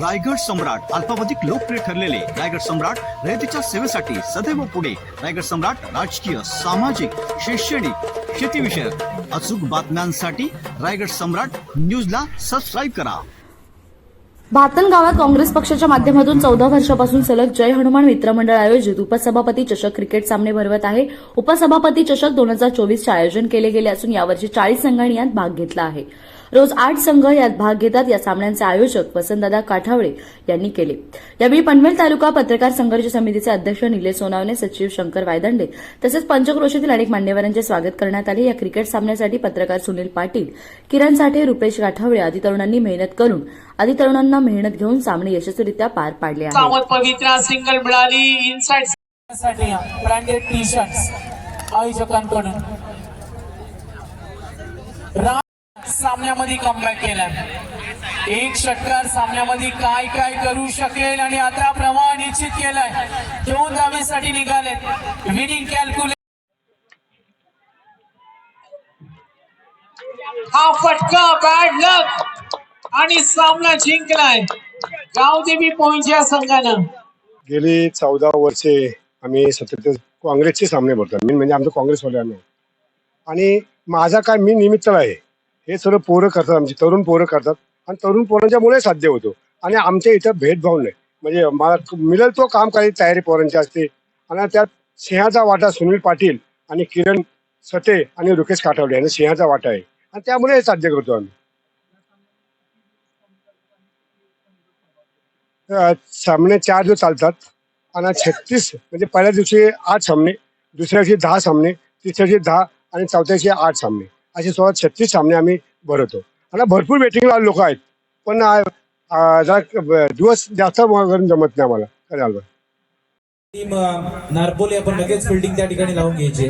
रायगड सम्राट अल्पावधिक लोकप्रिय ठरलेले रायगड सम्राट रयतेच्या सेवेसाठी सदैव पुढे. रायगड सम्राट राजकीय सामाजिक शैक्षणिक शेतीविषयक अचूक बातम्यांसाठी रायगड सम्राट न्यूजला सबस्क्राईब करा. भातन गावात काँग्रेस पक्षाच्या माध्यमातून चौदा वर्षापासून सलग जय हनुमान मित्रमंडळ आयोजित उपसभापती चषक क्रिकेट सामने भरवत आहे. उपसभापती चषक दोन हजार चोवीसचे आयोजन केले गेले असून यावर्षी चाळीस संघांनी यात भाग घेतला आहे. रोज आठ संघ यात भाग घेतात. या सामन्यांचे आयोजक वसंतदादा काठावळे यांनी केले. यावेळी पनवेल तालुका पत्रकार संघर्ष समितीचे अध्यक्ष निलेश सोनावणे सचिव शंकर वायदंडे तसेच पंचक्रोशीतील अनेक मान्यवरांचे स्वागत करण्यात आले. या क्रिकेट सामन्यासाठी पत्रकार सुनील पाटील किरण साठे रुपेश काठावळे आदी तरुणांनी मेहनत करून आदी तरुणांना मेहनत घेऊन सामने यशस्वीरित्या पार पाडले आहेत. सिंगल मिळाली ब्रँडेड आयोजकांकडून. सामन्यामध्ये कमबॅक केलाय. एक षटकार सामन्यामध्ये काय काय करू शकेल आणि आता प्रवाह निश्चित केलाय. दोन धावेसाठी निघालेत. विनिंग कॅल्क्युलेट हा फटका बॅड लक आणि सामना जिंकलाय. गावदेवी पॉइंटच्या संघानं. गेली चौदा वर्षे आम्ही सतत काँग्रेसचे सामने भरतो. मी म्हणजे आमचं काँग्रेसवाल्यांना आणि माझा काय मी निमित्त आहे हे सर्व पोरं करतात आमची तरुण पोरं करतात. आणि तरुण पोरांच्यामुळे साध्य होतो. आणि आमच्या इथं भेदभाव नाही. म्हणजे मला मिळेल तो काम करायची तयारी पोरांची असते. आणि त्यात सिंहाचा वाटा सुनील पाटील आणि किरण सटे आणि रुकेश काठावले यांना सिंहाचा वाटा आहे. आणि त्यामुळे हे साध्य करतो आम्ही. सामने चार दिवस चालतात. आणि छत्तीस म्हणजे पहिल्या दिवशी आठ सामने दुसऱ्या दिवशी दहा सामने तिसऱ्या दिवशी दहा आणि चौथ्या दिवशी आठ सामने. असे सुमारे छत्तीस सामने आम्ही भरवतो आता भरपूर वेटिंगला लोक आहेत. पण जरा दिवस जास्त करून जमत नाही आम्हाला. नारपोली आपण लगेच फिल्डिंग त्या ठिकाणी लावून घ्यायची.